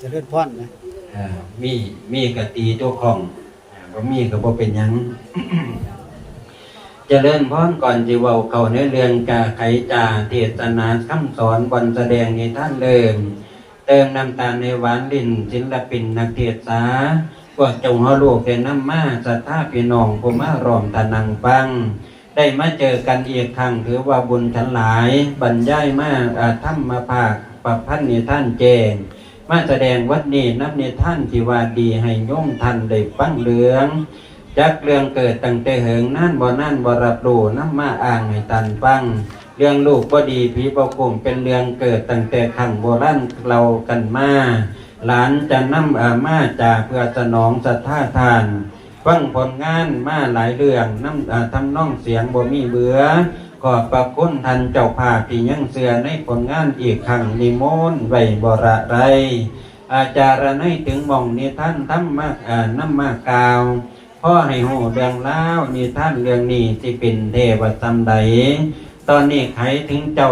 เจะเลื่อนพรนะอ่มีมีกตีตัวของอ่าบ่มีก็บ่เป็นหยัง เจริญพรก่อนจิเว้าเข้าในเรื่องกาไขจาเทศนาคำสอนบนแสดงในท่านเริ่มเติมน้ำตาลในหวานลิ้นศิลปินนักเทศสาพวกจงฮาลูกเป็นน้ำมาสัทธาพี่น้องผู้มารอมตะนังฟัง ได้มาเจอกันอีกครั้งถือว่าบุญฉันหลาย บรรยายมาอาธรรมาภาคประพันธ์นิท่านแจง มาแสดงวัดนี้นับในท่านที่ว่าดีให้โยมท่านได้ฟังเรืองจักเรื่องเกิดตั้งแต่เหิงนั่นบ่นั่นบ่รับรู้น้ำมาอ่างให้ตันฟัง เรื่องลูกบ่ดีผีบ่กลุ่มเป็นเรื่องเกิดตั้งแต่ขังโบราณเรากันมาหลานจะนำอามาจากเพื่อสนองศรัทธาทาน ฟังผลงานมาหลายเรื่องน้ำอ่าทำน้องเสียงบ่มีเบื่อ ขอบประคุณท่านเจ้าภาพที่ยังเสือในผลงานอีกครั้งนิมนต์ไว้บระไร อาจารย์ให้ถึงมองนิท่านทำมากอ่านำมากกาวพ่อให้หูเรื่องเล่าวนิท่านเรื่องนี้ที่เป็นเทวสัมใด ตอนนี้ใครถึงเจ้า